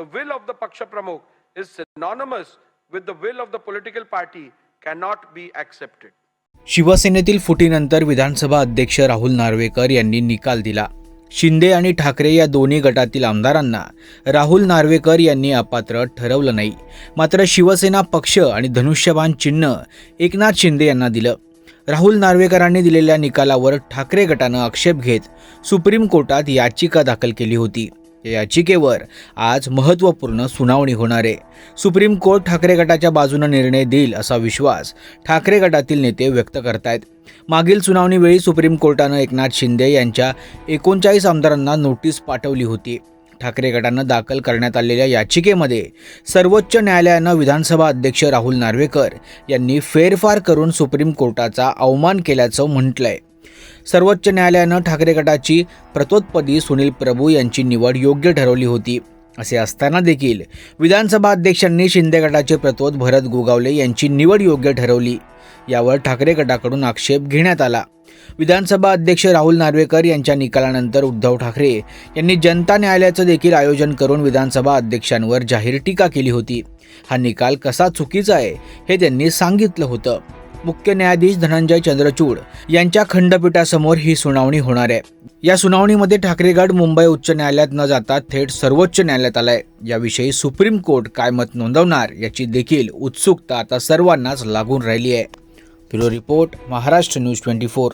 the will of the Paksha Pramukh is synonymous with the will of the political party cannot be accepted. शिवसेनेतील फुटीनंतर विधानसभा अध्यक्ष राहुल नार्वेकर यांनी निकाल दिला. शिंदे आणि ठाकरे या दोन्ही गटातील आमदारांना राहुल नार्वेकर यांनी अपात्र ठरवलं नाही. मात्र शिवसेना पक्ष आणि धनुष्यबाण चिन्ह एकनाथ शिंदे यांना दिलं. राहुल नार्वेकरांनी दिलेल्या निकालावर ठाकरे गटानं आक्षेप घेत सुप्रीम कोर्टात याचिका दाखल केली होती. या याचिकेवर आज महत्त्वपूर्ण सुनावणी होणार आहे. सुप्रीम कोर्ट ठाकरे गटाच्या बाजूनं निर्णय देईल असा विश्वास ठाकरे गटातील नेते व्यक्त करतायत. मागील सुनावणीवेळी सुप्रीम कोर्टानं एकनाथ शिंदे यांच्या एकोणचाळीस आमदारांना नोटीस पाठवली होती. ठाकरे गटानं दाखल करण्यात आलेल्या याचिकेमध्ये सर्वोच्च न्यायालयानं विधानसभा अध्यक्ष राहुल नार्वेकर यांनी फेरफार करून सुप्रीम कोर्टाचा अवमान केल्याचं म्हटलंय. सर्वोच्च न्यायालयानं ठाकरे गटाची प्रतोत्पदी सुनील प्रभू यांची निवड योग्य ठरवली होती. असे असताना देखील विधानसभा अध्यक्षांनी शिंदे गटाचे प्रतोद भरत गोगावले यांची निवड योग्य ठरवली. यावर ठाकरे गटाकडून आक्षेप घेण्यात आला. विधानसभा अध्यक्ष राहुल नार्वेकर यांच्या निकालानंतर उद्धव ठाकरे यांनी जनता न्यायालयाचं देखील आयोजन करून विधानसभा अध्यक्षांवर जाहीर टीका केली होती. हा निकाल कसा चुकीचा आहे हे त्यांनी सांगितलं होतं. मुख्य न्यायाधीश धनंजय चंद्रचूड यांच्या खंडपीठासमोर ही सुनावणी होणार आहे. या सुनावणीमध्ये ठाकरेगड मुंबई उच्च न्यायालयात न जाता थेट सर्वोच्च न्यायालयात आलाय. याविषयी सुप्रीम कोर्ट काय मत नोंदवणार याची देखील उत्सुकता आता सर्वांनाच लागून राहिली आहे. Bureau report Maharashtra news twenty four.